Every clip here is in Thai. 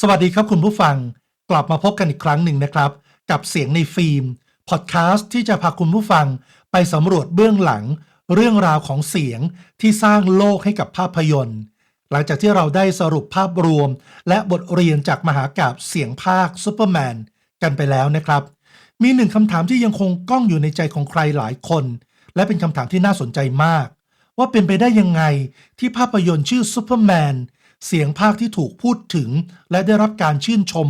สวัสดีครับคุณผู้ฟัง กลับมาพบกันอีกครั้งหนึ่งนะครับ กับเสียงในฟิล์มพอดแคสต์ที่จะพาคุณผู้ฟังไปสำรวจเบื้องหลัง เรื่องราวของเสียงที่สร้างโลกให้กับภาพยนตร์ หลังจากที่เราได้สรุปภาพรวม และบทเรียนจากมหากาบเสียงภาคซูเปอร์แมนกันไปแล้วนะครับ มีหนึ่งคำถามที่ยังคงก้องอยู่ในใจของใครหลายคน และเป็นคำถามที่น่าสนใจมาก ว่าเป็นไปได้ยังไงที่ภาพยนตร์ชื่อซูเปอร์แมน เสียงภาคที่ถูกพูดถึง และได้รับการชื่นชม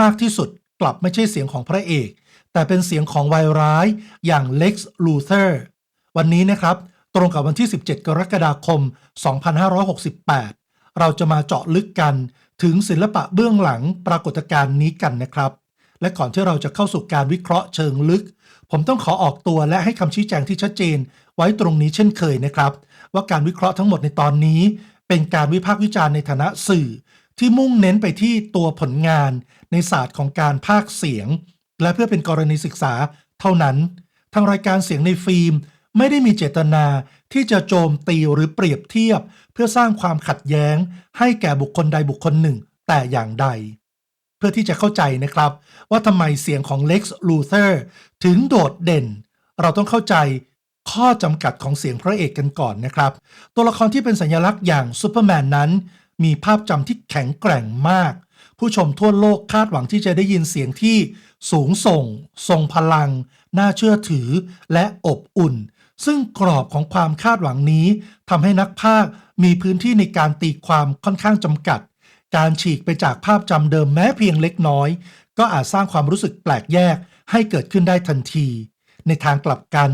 มากที่สุดกลับไม่ใช่เสียงของพระเอก แต่เป็นเสียงของวายร้ายอย่างเล็กซ์ลูเทอร์วันนี้นะครับ ตรงกับวันที่ 17 กรกฎาคม 2568 เราจะมาเจาะลึกกันถึงศิลปะเบื้องหลังปรากฏการณ์นี้กันนะครับ และก่อนที่เราจะเข้าสู่การวิเคราะห์เชิงลึก ผมต้องขอออกตัวและให้คำชี้แจงที่ชัดเจน ไว้ตรงนี้เช่นเคยนะครับ ว่าการวิเคราะห์ทั้งหมดในตอนนี้ เป็นการวิพากษ์วิจารณ์ในฐานะสื่อ ที่มุ่งเน้นไปที่ตัวผลงานในศาสตร์ของการพากย์เสียง และเพื่อเป็นกรณีศึกษาเท่านั้น ทางรายการเสียงในฟิล์ม ไม่ได้มีเจตนาที่จะโจมตีหรือเปรียบเทียบ เพื่อสร้างความขัดแย้ง ให้แก่บุคคลใดบุคคลหนึ่ง แต่อย่างใด เพื่อที่จะเข้าใจนะครับ ว่าทำไมเสียงของ Lex Luthor ถึงโดดเด่น เราต้องเข้าใจ ข้อจำกัดของเสียงพระเอกกันก่อนนะครับ ตัวละครที่เป็นสัญลักษณ์อย่างซูเปอร์แมนนั้น มีภาพจำที่แข็งแกร่งมาก ผู้ชมทั่วโลกคาดหวังที่จะได้ยินเสียงที่สูงส่ง ทรงพลัง น่าเชื่อถือ และอบอุ่น ซึ่งกรอบของความคาดหวังนี้ทำให้นักพากมีพื้นที่ในการตีความค่อนข้างจำกัด การฉีกไปจากภาพจำเดิมแม้เพียงเล็กน้อย ก็อาจสร้างความรู้สึกแปลกแยกให้เกิดขึ้นได้ทันที ในทางกลับกัน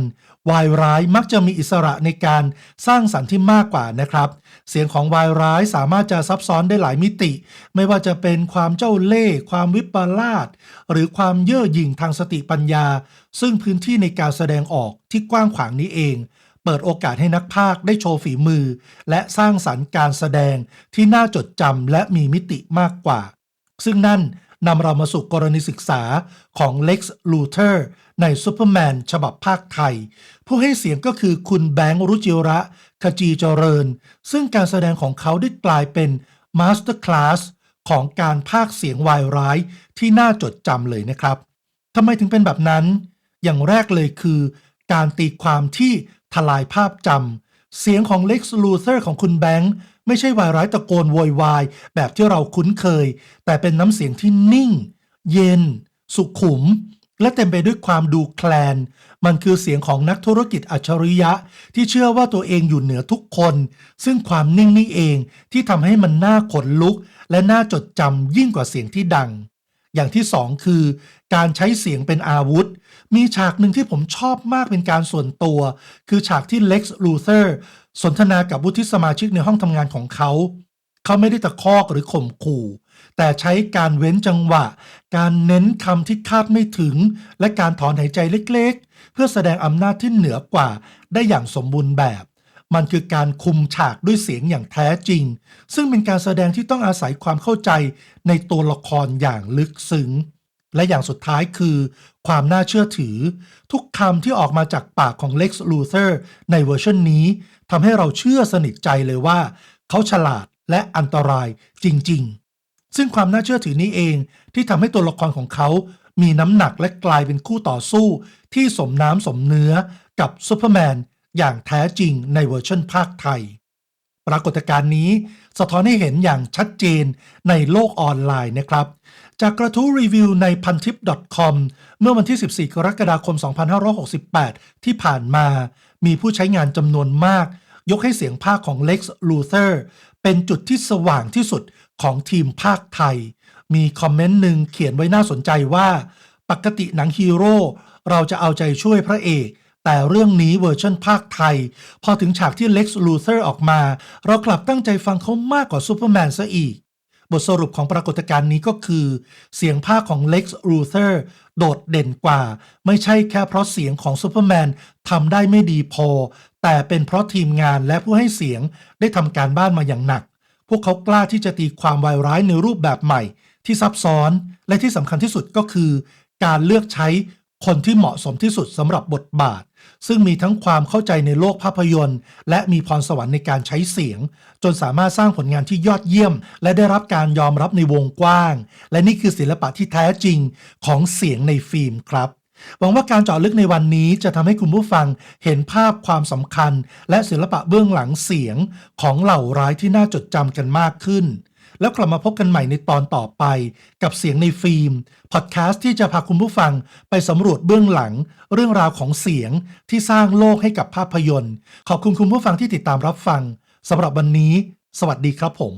วายร้ายมักจะมีอิสระในการสร้างสรรค์ที่มากกว่านะครับ เสียงของวายร้ายสามารถจะซับซ้อนได้หลายมิติ ไม่ว่าจะเป็นความเจ้าเล่ห์ความวิปลาสหรือความเย่อหยิ่งทางสติปัญญา ซึ่งพื้นที่ในการแสดงออกที่กว้างขวางนี้เองเปิดโอกาสให้นักพากย์ได้โชว์ฝีมือ และสร้างสรรค์การแสดงที่น่าจดจำและมีมิติมากกว่า ซึ่งนั่น นำเรามาสู่กรณีศึกษาของ Lex Luthor ในซูเปอร์แมนฉบับภาคไทย ผู้ให้เสียงก็คือคุณแบงค์รุจิระขจีเจริญ ซึ่งการแสดงของเขาได้กลายเป็นมาสเตอร์คลาสของการพากย์เสียงวายร้ายที่น่าจดจำเลยนะครับทำไมถึงเป็นแบบนั้น อย่างแรกเลยคือ การตีความที่ทลายภาพจำ เสียงของ Lex Luthor ของคุณแบงค์ไม่ใช่วายร้ายตะโกนโวยวายแบบที่เราคุ้นเคย แต่เป็นน้ำเสียงที่นิ่ง เย็น สุขุม และเต็มไปด้วยความดูแคลน มันคือเสียงของนักธุรกิจอัจฉริยะ ที่เชื่อว่าตัวเองอยู่เหนือทุกคน ซึ่งความนิ่งนี่เองที่ทำให้มันน่าขนลุก และน่าจดจำยิ่งกว่าเสียงที่ดัง อย่างที่สองคือการใช้เสียงเป็นอาวุธ มีฉากหนึ่งที่ผมชอบมากเป็นการส่วนตัว คือฉากที่เล็กซ์ลูเทอร์สนทนากับวุฒิสมาชิกในห้องทำงานของเขา เขาไม่ได้ตะคอกหรือข่มขู่ แต่ใช้การเว้นจังหวะ การเน้นคำที่คาดไม่ถึง และการถอนหายใจเล็กๆ เพื่อแสดงอำนาจที่เหนือกว่าได้อย่างสมบูรณ์แบบ มันคือการคุมฉากด้วยเสียงอย่างแท้จริง ซึ่งเป็นการแสดงที่ต้องอาศัยความเข้าใจในตัวละครอย่างลึกซึ้ง และอย่างสุดท้ายคือ ความน่าเชื่อถือ ทุกคำที่ออกมาจากปากของ Lex Luthor ในเวอร์ชันนี้ทำให้เราเชื่อสนิทใจเลยว่า เขาฉลาดและอันตรายจริง ๆ ซึ่งความน่าเชื่อถือนี้เองที่ทำให้ตัวละครของเขา มีน้ำหนักและกลายเป็นคู่ต่อสู้ ที่สมน้ำสมเนื้อกับซูเปอร์แมน อย่างแท้จริงในเวอร์ชันภาคไทย ปรากฏการณ์นี้สะท้อนให้เห็นอย่างชัดเจนในโลกออนไลน์นะครับ จากกระทู้รีวิวในพันทิป .com เมื่อวันที่ 14 กรกฎาคม 2568 ที่ผ่านมา มีผู้ใช้งานจำนวนมาก ยกให้เสียงภาคของ Lex Luthor เป็นจุดที่สว่างที่สุดของทีมภาคไทย มีคอมเมนต์หนึ่งเขียนไว้น่าสนใจว่า ปกติหนังฮีโร่เราจะเอาใจช่วยพระเอก แต่เรื่องนี้เวอร์ชันภาคไทย พอถึงฉากที่ Lex Luthor อร์ออกมา เรากลับตั้งใจฟังเขามากกว่าซูเปอร์แมนซะอีก บทสรุปของปรากฏการณ์นี้ก็คือ เสียงภาคของ Lex Luthor โดดเด่นกว่า ไม่ใช่แค่เพราะเสียงของซูเปอร์แมนทำได้ไม่ดีพอ แต่เป็นเพราะทีมงานและผู้ให้เสียงได้ทำการบ้านมาอย่างหนัก พวกเขากล้าที่จะตีความวายร้ายในรูปแบบใหม่ ที่ซับซ้อนและที่สำคัญที่สุดก็คือ การเลือกใช้ คนที่เหมาะสมที่สุดสำหรับบทบาท ซึ่งมีทั้งความเข้าใจในโลกภาพยนตร์ และมีพรสวรรค์ในการใช้เสียง จนสามารถสร้างผลงานที่ยอดเยี่ยม และได้รับการยอมรับในวงกว้าง และนี่คือศิลปะที่แท้จริงของเสียงในฟิล์มครับหวังว่าการเจาะลึกในวันนี้จะทำให้คุณผู้ฟังเห็นภาพความสำคัญ และศิลปะเบื้องหลังเสียงของเหล่าร้ายที่น่าจดจำกันมากขึ้น แล้วกลับมาพบกันใหม่ในตอนต่อไป กับเสียงในฟิล์มพอดแคสต์ที่จะพาคุณผู้ฟังไปสำรวจเบื้องหลัง เรื่องราวของเสียงที่สร้างโลกให้กับภาพยนตร์ ขอบคุณคุณผู้ฟังที่ติดตามรับฟังสำหรับวันนี้ สวัสดีครับผม